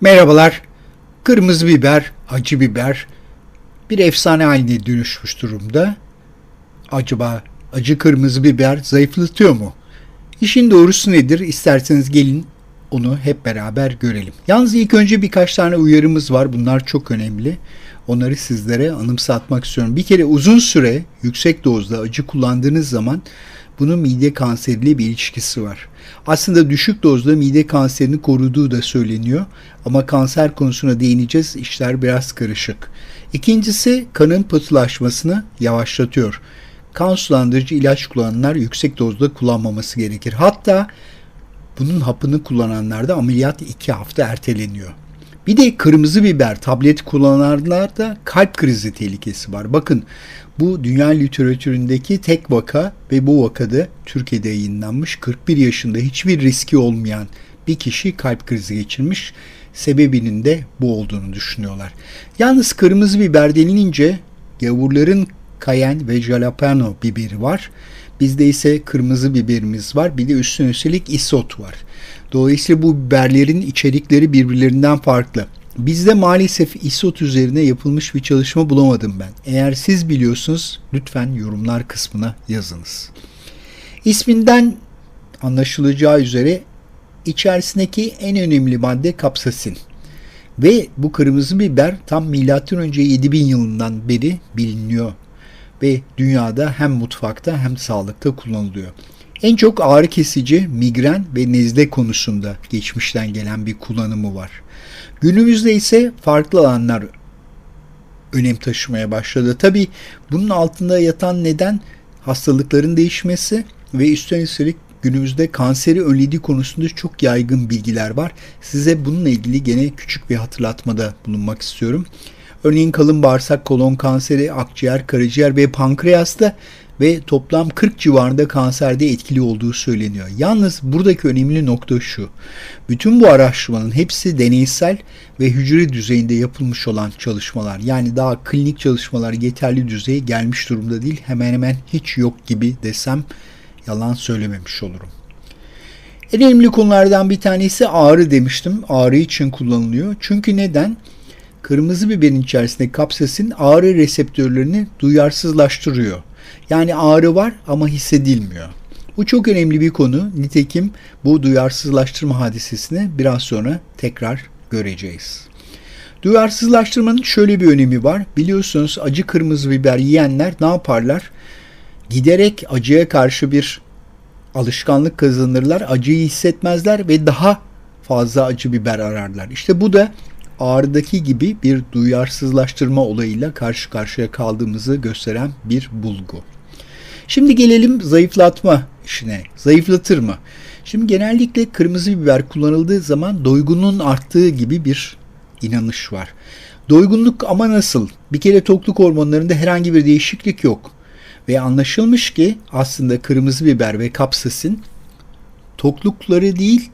Merhabalar. Kırmızı biber, acı biber bir efsane haline dönüşmüş durumda. Acaba acı kırmızı biber zayıflatıyor mu? İşin doğrusu nedir? İsterseniz gelin onu hep beraber görelim. Yalnız ilk önce birkaç tane uyarımız var. Bunlar çok önemli. Onları sizlere anımsatmak istiyorum. Bir kere uzun süre yüksek dozda acı kullandığınız zaman bunun mide kanseriyle bir ilişkisi var. Aslında düşük dozda mide kanserini koruduğu da söyleniyor ama kanser konusuna değineceğiz. İşler biraz karışık. İkincisi kanın pıhtılaşmasını yavaşlatıyor. Kan sulandırıcı ilaç kullananlar yüksek dozda kullanmaması gerekir. Hatta bunun hapını kullananlarda ameliyat 2 hafta erteleniyor. Bir de kırmızı biber tablet kullananlarda kalp krizi tehlikesi var. Bakın bu dünya literatüründeki tek vaka ve bu vakada Türkiye'de yayınlanmış 41 yaşında hiçbir riski olmayan bir kişi kalp krizi geçirmiş. Sebebinin de bu olduğunu düşünüyorlar. Yalnız kırmızı biber denilince gavurların kayen ve jalapeno biberi var. Bizde ise kırmızı biberimiz var. Bir de üstüne üstelik isot var. Dolayısıyla bu biberlerin içerikleri birbirlerinden farklı. Bizde maalesef isot üzerine yapılmış bir çalışma bulamadım ben. Eğer siz biliyorsunuz lütfen yorumlar kısmına yazınız. İsminden anlaşılacağı üzere içerisindeki en önemli madde kapsasin. Ve bu kırmızı biber tam M.Ö. 7000 yılından beri biliniyor ve dünyada hem mutfakta hem sağlıkta kullanılıyor. En çok ağrı kesici, migren ve nezle konusunda geçmişten gelen bir kullanımı var. Günümüzde ise farklı alanlar önem taşımaya başladı. Tabi bunun altında yatan neden hastalıkların değişmesi ve üstelik günümüzde kanseri önlediği konusunda çok yaygın bilgiler var. Size bununla ilgili gene küçük bir hatırlatmada bulunmak istiyorum. Örneğin kalın bağırsak, kolon kanseri, akciğer, karaciğer ve pankreasta ve toplam 40 civarında kanserde etkili olduğu söyleniyor. Yalnız buradaki önemli nokta şu. Bütün bu araştırmanın hepsi deneysel ve hücre düzeyinde yapılmış olan çalışmalar. Yani daha klinik çalışmalar yeterli düzeye gelmiş durumda değil. Hemen hemen hiç yok gibi desem yalan söylememiş olurum. En önemli konulardan bir tanesi ağrı demiştim. Ağrı için kullanılıyor. Çünkü neden? Kırmızı biberin içerisinde kapsasin ağrı reseptörlerini duyarsızlaştırıyor. Yani ağrı var ama hissedilmiyor. Bu çok önemli bir konu. Nitekim bu duyarsızlaştırma hadisesini biraz sonra tekrar göreceğiz. Duyarsızlaştırmanın şöyle bir önemi var. Biliyorsunuz acı kırmızı biber yiyenler ne yaparlar? Giderek acıya karşı bir alışkanlık kazanırlar. Acıyı hissetmezler ve daha fazla acı biber ararlar. İşte bu da ağrıdaki gibi bir duyarsızlaştırma olayıyla karşı karşıya kaldığımızı gösteren bir bulgu. Şimdi gelelim zayıflatma işine. Zayıflatır mı? Şimdi genellikle kırmızı biber kullanıldığı zaman doygunluğun arttığı gibi bir inanış var. Doygunluk ama nasıl? Bir kere tokluk hormonlarında herhangi bir değişiklik yok. Ve anlaşılmış ki aslında kırmızı biber ve kapsasin toklukları değil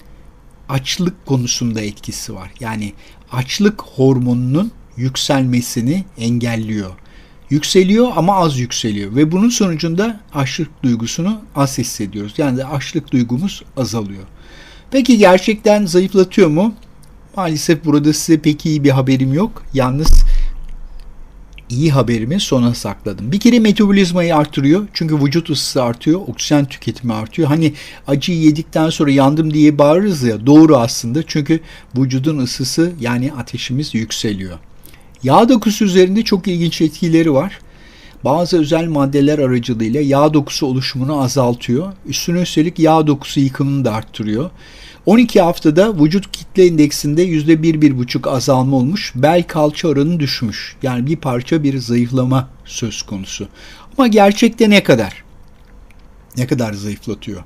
açlık konusunda etkisi var. Yani açlık hormonunun yükselmesini engelliyor. Yükseliyor ama az yükseliyor ve bunun sonucunda açlık duygusunu az hissediyoruz. Yani de açlık duygumuz azalıyor. Peki gerçekten zayıflatıyor mu? Maalesef burada size pek iyi bir haberim yok. Yalnız iyi haberimi sona sakladım. Bir kere metabolizmayı artırıyor. Çünkü vücut ısısı artıyor. Oksijen tüketimi artıyor. Hani acıyı yedikten sonra yandım diye bağırırız ya. Doğru aslında. Çünkü vücudun ısısı yani ateşimiz yükseliyor. Yağ dokusu üzerinde çok ilginç etkileri var. Bazı özel maddeler aracılığıyla yağ dokusu oluşumunu azaltıyor. Üstüne üstelik yağ dokusu yıkımını da arttırıyor. 12 haftada vücut kitle indeksinde %1-1,5 azalma olmuş. Bel kalça oranı düşmüş. Yani bir parça bir zayıflama söz konusu. Ama gerçekte ne kadar? Ne kadar zayıflatıyor?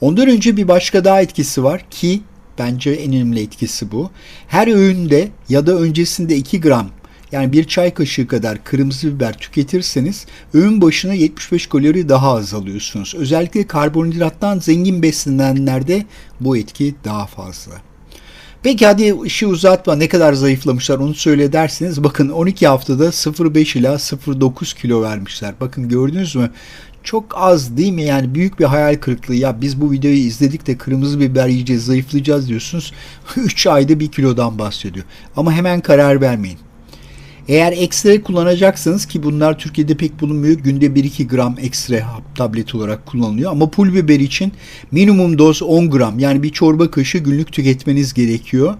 Ondan önce bir başka daha etkisi var ki bence en önemli etkisi bu. Her öğünde ya da öncesinde 2 gram yani bir çay kaşığı kadar kırmızı biber tüketirseniz öğün başına 75 kalori daha az alıyorsunuz. Özellikle karbonhidrattan zengin beslenenlerde bu etki daha fazla. Peki hadi işi uzatma ne kadar zayıflamışlar onu söyle dersiniz. Bakın 12 haftada 0,5 ila 0,9 kilo vermişler. Bakın gördünüz mü? Çok az değil mi? Yani büyük bir hayal kırıklığı. Ya biz bu videoyu izledik de kırmızı biber yiyeceğiz, zayıflayacağız diyorsunuz. 3 ayda 1 kilodan bahsediyor. Ama hemen karar vermeyin. Eğer ekstra kullanacaksanız ki bunlar Türkiye'de pek bulunmuyor. Günde 1-2 gram ekstra hap tableti olarak kullanılıyor. Ama pul biber için minimum doz 10 gram yani bir çorba kaşığı günlük tüketmeniz gerekiyor.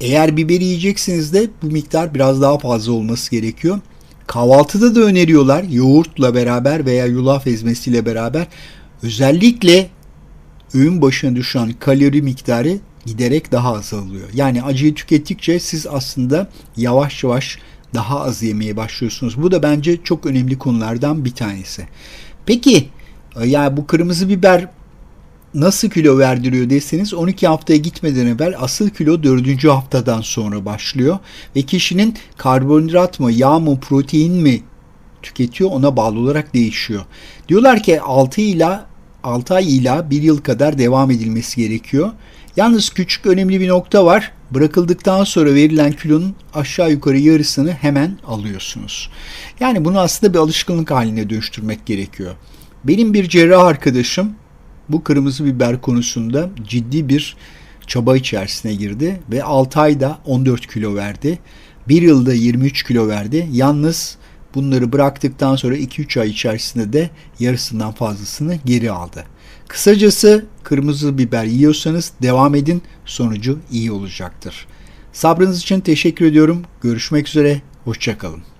Eğer biberi yiyeceksiniz de bu miktar biraz daha fazla olması gerekiyor. Kahvaltıda da öneriyorlar yoğurtla beraber veya yulaf ezmesiyle beraber özellikle öğün başına düşen kalori miktarı giderek daha azalıyor. Yani acıyı tükettikçe siz aslında yavaş yavaş daha az yemeye başlıyorsunuz. Bu da bence çok önemli konulardan bir tanesi. Peki ya bu kırmızı biber nasıl kilo verdiriyor deseniz 12 haftaya gitmeden evvel asıl kilo 4. haftadan sonra başlıyor ve kişinin karbonhidrat mı, yağ mı, protein mi tüketiyor ona bağlı olarak değişiyor. Diyorlar ki 6 ila 6 ay ila 1 yıl kadar devam edilmesi gerekiyor. Yalnız küçük önemli bir nokta var. Bırakıldıktan sonra verilen kilonun aşağı yukarı yarısını hemen alıyorsunuz. Yani bunu aslında bir alışkanlık haline dönüştürmek gerekiyor. Benim bir cerrah arkadaşım bu kırmızı biber konusunda ciddi bir çaba içerisine girdi ve 6 ayda 14 kilo verdi. 1 yılda 23 kilo verdi. Yalnız bunları bıraktıktan sonra 2-3 ay içerisinde de yarısından fazlasını geri aldı. Kısacası kırmızı biber yiyorsanız devam edin sonucu iyi olacaktır. Sabrınız için teşekkür ediyorum. Görüşmek üzere. Hoşçakalın.